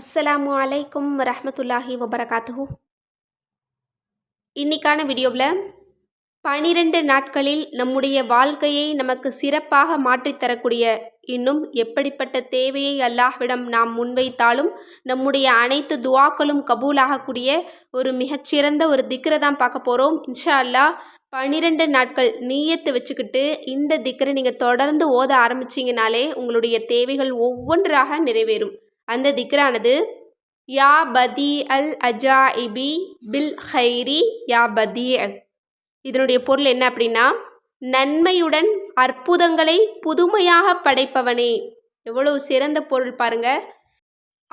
அஸ்ஸலாமு அலைக்கும் ரஹமத்துல்லாஹி வபரகாத்து இன்னைக்கான வீடியோவில் பனிரெண்டு நாட்களில் நம்முடைய வாழ்க்கையை நமக்கு சிறப்பாக மாற்றித்தரக்கூடிய இன்னும் எப்படிப்பட்ட தேவையை அல்லாஹ்விடம் நாம் முன்வைத்தாலும் நம்முடைய அனைத்து துவாக்களும் கபூலாகக்கூடிய ஒரு மிகச்சிறந்த ஒரு திக்ரை தான் பார்க்க போகிறோம் இன்ஷா அல்லாஹ் பன்னிரெண்டு நாட்கள் நீயத்து வச்சுக்கிட்டு இந்த திக்ரை நீங்கள் தொடர்ந்து ஓத ஆரம்பிச்சிங்கனாலே உங்களுடைய தேவைகள் ஒவ்வொன்றாக நிறைவேறும். அந்த திக்ரானது யா பதி அல் அஜாஇபி பில் ஹைரி யா பதி இதனுடைய பொருள் என்ன அப்படின்னா நன்மையுடன் அற்புதங்களை புதுமையாக படைப்பவனே. எவ்வளவு சிறந்த பொருள் பாருங்கள்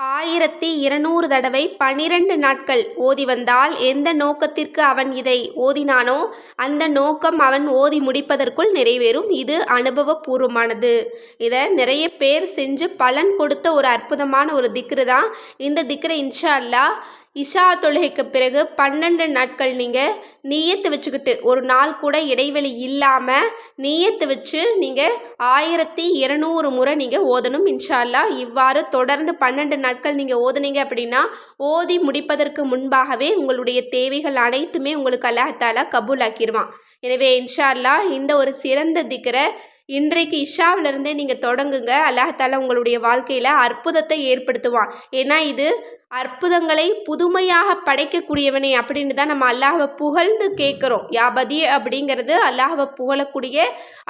ஆயிரத்தி இருநூறு தடவை பனிரெண்டு நாட்கள் ஓதி வந்தால் எந்த நோக்கத்திற்கு அவன் இதை ஓதினானோ அந்த நோக்கம் அவன் ஓதி முடிப்பதற்குள் நிறைவேறும். இது அனுபவபூர்வமானது. இதை நிறைய பேர் செஞ்சு பலன் கொடுத்த ஒரு அற்புதமான ஒரு திக்ரு தான் இந்த திக்ரை இன்ஷா அல்லாஹ் இஷா தொழுகைக்கு பிறகு பன்னெண்டு நாட்கள் நீங்கள் நீயத்து வச்சுக்கிட்டு ஒரு நாள் கூட இடைவெளி இல்லாமல் நீயத்து வச்சு நீங்கள் ஆயிரத்தி இருநூறு முறை நீங்கள் ஓதணும் இன்ஷா இவ்வாறு தொடர்ந்து பன்னெண்டு நாட்கள் நீங்கள் ஓதுனீங்க அப்படின்னா ஓதி முடிப்பதற்கு முன்பாகவே உங்களுடைய தேவைகள் அனைத்துமே உங்களுக்கு அல்லாஹாலா கபூலாக்கிடுவான் எனவே இன்ஷா இந்த ஒரு சிறந்த திக்கரை இன்றைக்கு இஷாவிலிருந்தே நீங்கள் தொடங்குங்க. அல்லாஹாலா உங்களுடைய வாழ்க்கையில் அற்புதத்தை ஏற்படுத்துவான். ஏன்னா இது அற்புதங்களை புதுமையாக படைக்கக்கூடியவனே அப்படின்னு தான் நம்ம அல்லாஹவை புகழ்ந்து கேட்குறோம். யாபதி அப்படிங்கிறது அல்லாஹவை புகழக்கூடிய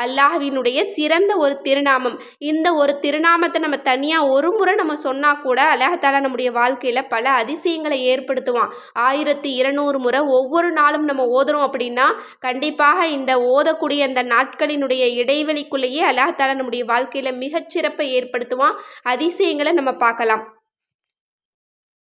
அல்லாஹவினுடைய சிறந்த ஒரு திருநாமம். இந்த ஒரு திருநாமத்தை நம்ம தனியாக ஒரு முறை நம்ம சொன்னால் கூட அல்லாஹாலா நம்முடைய வாழ்க்கையில் பல அதிசயங்களை ஏற்படுத்துவான். ஆயிரத்தி இருநூறு முறை ஒவ்வொரு நாளும் நம்ம ஓதுறோம் அப்படின்னா கண்டிப்பாக இந்த ஓதக்கூடிய அந்த நாட்களினுடைய இடைவெளிக்குள்ளேயே அல்லாஹாலா நம்முடைய வாழ்க்கையில் மிகச்சிறப்பை ஏற்படுத்துவான். அதிசயங்களை நம்ம பார்க்கலாம்.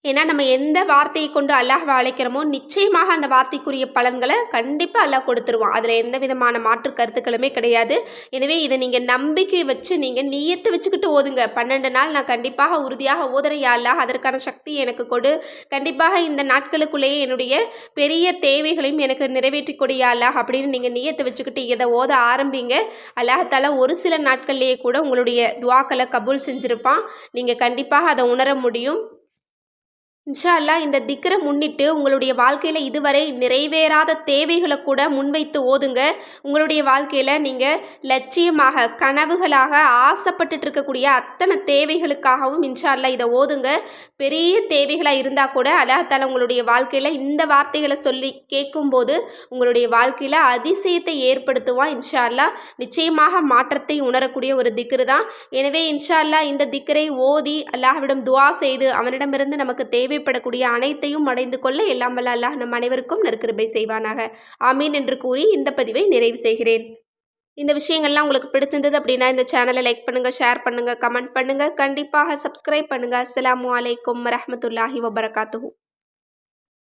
ஏன்னா நம்ம எந்த வார்த்தையை கொண்டு அல்லாஹ்வை அழைக்கிறோமோ நிச்சயமாக அந்த வார்த்தைக்குரிய பலன்களை கண்டிப்பாக அல்லாஹ் கொடுத்துருவான். அதில் எந்த விதமான மாற்று கருத்துக்களுமே கிடையாது. எனவே இதை நீங்கள் நம்பிக்கை வச்சு நீங்கள் நீயத்தை வச்சுக்கிட்டு ஓதுங்க. பன்னெண்டு நாள் நான் கண்டிப்பாக உறுதியாக ஓதுறையா அல்லாஹ். அதற்கான சக்தி எனக்கு கொடு. கண்டிப்பாக இந்த நாட்களுக்குள்ளேயே என்னுடைய பெரிய தேவைகளையும் எனக்கு நிறைவேற்றி கொடியா அல்லாஹ் அப்படின்னு நீங்கள் நீயத்தை வச்சுக்கிட்டு இதை ஓத ஆரம்பிங்க. அல்லாஹால ஒரு சில நாட்கள்லேயே கூட உங்களுடைய துவாக்களை கபூல் செஞ்சுருப்பான். நீங்கள் கண்டிப்பாக அதை உணர முடியும். இன்ஷா அல்லாஹ் இந்த திக்கரை முன்னிட்டு உங்களுடைய வாழ்க்கையில் இதுவரை நிறைவேறாத தேவைகளை கூட முன்வைத்து ஓதுங்க. உங்களுடைய வாழ்க்கையில் நீங்கள் லட்சியமாக கனவுகளாக ஆசைப்பட்டுட்டு இருக்கக்கூடிய அத்தனை தேவைகளுக்காகவும் இன்ஷா இதை ஓதுங்க. பெரிய தேவைகளாக இருந்தால் கூட அல்லாஹால உங்களுடைய வாழ்க்கையில் இந்த வார்த்தைகளை சொல்லி கேட்கும்போது உங்களுடைய வாழ்க்கையில் அதிசயத்தை ஏற்படுத்துவான் இன்ஷா அல்லாஹ் நிச்சயமாக மாற்றத்தை உணரக்கூடிய ஒரு திக்கரு தான். எனவே இன்ஷா அல்லாஹ் இந்த திக்கரை ஓதி அல்லாஹ்விடம் துவா செய்து அவனிடமிருந்து நமக்கு தேவை தேவைப்படக்கூடிய அனைத்தையும் அடைந்து கொள்ள எல்லாம் வல்ல அல்லாஹ் நம் அனைவருக்கும் நற்கிருபை செய்வானாக. ஆமீன் என்று கூறி இந்த பதிவை நிறைவு செய்கிறேன். இந்த விஷயங்கள்லாம் உங்களுக்கு பிடிச்சிருந்தது அப்படின்னா இந்த சேனலை லைக் பண்ணுங்கள் ஷேர் பண்ணுங்கள் கமெண்ட் பண்ணுங்கள் கண்டிப்பாக சப்ஸ்கிரைப் பண்ணுங்கள் அஸ்லாம் வலைக்கம் வரமத்துல்லாஹி வபரகாத்துஹூ.